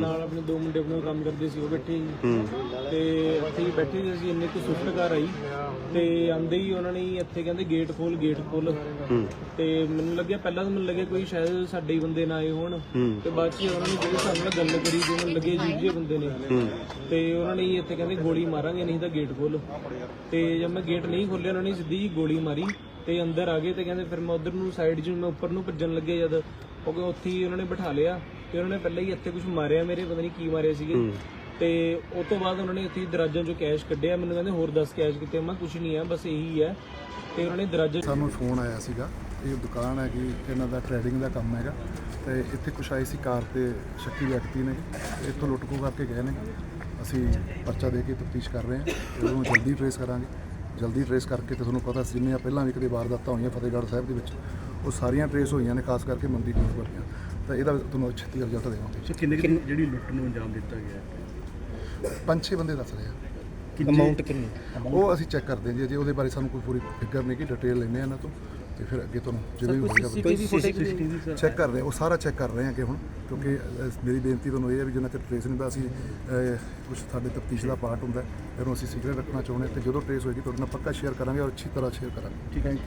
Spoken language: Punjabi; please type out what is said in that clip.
ਨਾਲ ਆਪਣੇ ਦੋ ਮੁੰਡੇ ਆਪਣੇ ਕੰਮ ਕਰਦੇ ਸੀ ਉਹ ਬੈਠੇ ਸੀ। ਤੇ ਇੱਥੇ ਹੀ ਬੈਠੇ ਸੀ ਅਸੀਂ ਇੰਨੇ ਕੁ ਸਵਿਫਟ ਕਾਰ ਆਈ। ਤੇ ਆਂਦੇ ਹੀ ਉਹਨਾਂ ਨੇ ਹੀ ਇੱਥੇ ਕਹਿੰਦੇ ਗੇਟ ਖੋਲ ਗੇਟ ਖੋਲ ਤੇ ਮੈਨੂੰ ਲੱਗਿਆ ਪਹਿਲਾਂ ਤਾਂ ਮੈਨੂੰ ਲੱਗਿਆ ਕੋਈ ਸ਼ਾਇਦ ਸਾਡੇ ਹੀ ਬੰਦੇ ਨਾ ਆਏ ਹੋਣ। ਤੇ ਬਾਅਦ ਚ ਉਹਨਾਂ ਨੇ ਜਿਹੜੇ ਸਾਡੇ ਨਾਲ ਗੱਲ ਕਰੀ ਮੈਨੂੰ ਲੱਗੇ ਜੀ ਜਿਹੇ ਬੰਦੇ ਨੇ। ਤੇ ਉਹਨਾਂ ਨੇ ਹੀ ਇੱਥੇ ਕਹਿੰਦੇ ਗੋਲੀ ਮਾਰਾਂਗੇ ਨਹੀਂ ਤਾਂ ਗੇਟ ਖੋਲ ਤੇ ਜਦ ਮੈਂ ਗੇਟ ਨਹੀਂ ਖੋਲਿਆ ਉਹਨਾਂ ਨੇ ਸਿੱਧੀ ਜੀ ਗੋਲੀ ਮਾਰੀ ਤੇ ਅੰਦਰ ਆ ਗਏ ਤੇ ਕਹਿੰਦੇ ਫਿਰ ਮੈਂ ਉਧਰ ਨੂੰ ਸਾਈਡ 'ਚ ਮੈਂ ਉੱਪਰ ਨੂੰ ਭੱਜਣ ਲੱਗੇ ਜਦ। ਉਹ ਉੱਥੇ ਹੀ ਉਹਨਾਂ ਨੇ ਬਿਠਾ ਲਿਆ। ਤੇ ਉਹਨਾਂ ਨੇ ਪਹਿਲਾਂ ਹੀ ਇੱਥੇ ਕੁਝ ਮਾਰਿਆ ਮੇਰੇ ਪਤਾ ਨਹੀਂ ਕੀ ਮਾਰਿਆ ਸੀਗੇ। ਤੇ ਉਸ ਤੋਂ ਬਾਅਦ ਉਹਨਾਂ ਨੇ ਇੱਥੇ ਹੀ ਦਰਾਜਾਂ 'ਚੋਂ ਕੈਸ਼ ਕੱਢਿਆ। ਮੈਨੂੰ ਕਹਿੰਦੇ ਹੋਰ 10 ਕੈਸ਼ ਕਿਤੇ। ਮੈਂ ਕੁਝ ਨਹੀਂ ਆ ਬਸ ਇਹੀ ਹੈ ਤੇ ਉਹਨਾਂ ਨੇ ਦਰਾਜੇ ਸਾਨੂੰ ਫੋਨ ਆਇਆ ਸੀਗਾ ਇਹ ਦੁਕਾਨ ਹੈਗੀ ਇਹਨਾਂ ਦਾ ਟ੍ਰੇਡਿੰਗ ਦਾ ਕੰਮ ਹੈਗਾ। ਤੇ ਇੱਥੇ ਕੁਛ ਆਏ ਸੀ ਕਾਰ ਤੇ ਸ਼ੱਕੀ ਵਿਅਕਤੀ ਨੇ। ਇੱਥੋਂ ਲੁੱਟ ਖੋਹ ਕਰਕੇ ਗਏ ਨੇ। ਅਸੀਂ ਪਰਚਾ ਦੇ ਕੇ ਤਫਤੀਸ਼ ਕਰ ਰਹੇ ਹਾਂ ਉਹਨੂੰ ਜਲਦੀ ਟਰੇਸ ਕਰਾਂਗੇ। ਜਲਦੀ ਟਰੇਸ ਕਰਕੇ ਤੇ ਤੁਹਾਨੂੰ ਪਤਾ ਸੀ ਜਿੰਨੀਆਂ ਪਹਿਲਾਂ ਵੀ ਕਦੇ ਵਾਰਦਾਤਾਂ ਹੋਈਆਂ ਫਤਿਹਗੜ੍ਹ ਸਾਹਿਬ ਦੇ ਵਿੱਚ ਉਹ ਸਾਰੀਆਂ ਟਰੇਸ ਹੋਈਆਂ ਨੇ ਖਾਸ ਕਰਕੇ ਮੰਦੀ ਵਾਲੀਆਂ ਤਾਂ ਇਹਦਾ ਤੁਹਾਨੂੰ ਛੇਤੀ ਰਿਜ਼ਲਟ ਦੇਵਾਂਗੇ। ਸੋ ਕਿੰਨੇ ਕੁ ਜਿਹੜੀ ਲੁੱਟ ਨੂੰ ਅੰਜਾਮ ਦਿੱਤਾ ਗਿਆ ਹੈ? ਪੰਜ ਛੇ ਬੰਦੇ ਦੱਸ ਰਹੇ ਆ। ਅਮਾਉਂਟ ਕਿੰਨੀ? ਉਹ ਅਸੀਂ ਚੈੱਕ ਕਰਦੇ ਹਾਂ ਜੀ ਜੇ ਉਹਦੇ ਬਾਰੇ ਸਾਨੂੰ ਕੋਈ ਪੂਰੀ ਫਿਗਰ ਨਹੀਂ ਕਿ ਡਿਟੇਲ ਲੈਂਦੇ ਹਾਂ ਇਹਨਾਂ ਤੋਂ ਤੇ ਫਿਰ ਅੱਗੇ ਤੁਹਾਨੂੰ ਜਿਵੇਂ ਵੀ ਹੋਏਗਾ ਸੀਸੀਟੀਵੀ ਫੁਟੇਜ ਚੈੱਕ ਕਰ ਰਹੇ ਹਾਂ, ਉਹ ਸਾਰਾ ਚੈੱਕ ਕਰ ਰਹੇ ਹਾਂ ਕਿ ਹੁਣ ਕਿਉਂਕਿ ਮੇਰੀ ਬੇਨਤੀ ਤੁਹਾਨੂੰ ਇਹ ਹੈ ਵੀ ਜਿੰਨਾ ਚਿਰ ਟ੍ਰੇਸ ਨਹੀਂ ਹੁੰਦਾ ਅਸੀਂ ਕੁਝ ਸਾਡੇ ਤਫਤੀਸ਼ ਦਾ ਪਾਰਟ ਹੁੰਦਾ ਹੈ, ਇਹਨੂੰ ਅਸੀਂ ਸੀਕ੍ਰੇਟ ਰੱਖਣਾ ਚਾਹੁੰਦੇ ਹਾਂ ਤੇ ਜਦੋਂ ਟ੍ਰੇਸ ਹੋਏਗੀ ਤੁਹਾਡੇ ਨਾਲ ਪੱਕਾ ਸ਼ੇਅਰ ਕਰਾਂਗੇ ਔਰ ਅੱਛੀ ਤਰ੍ਹਾਂ ਸ਼ੇਅਰ ਕਰਾਂਗੇ। ਠੀਕ ਹੈ।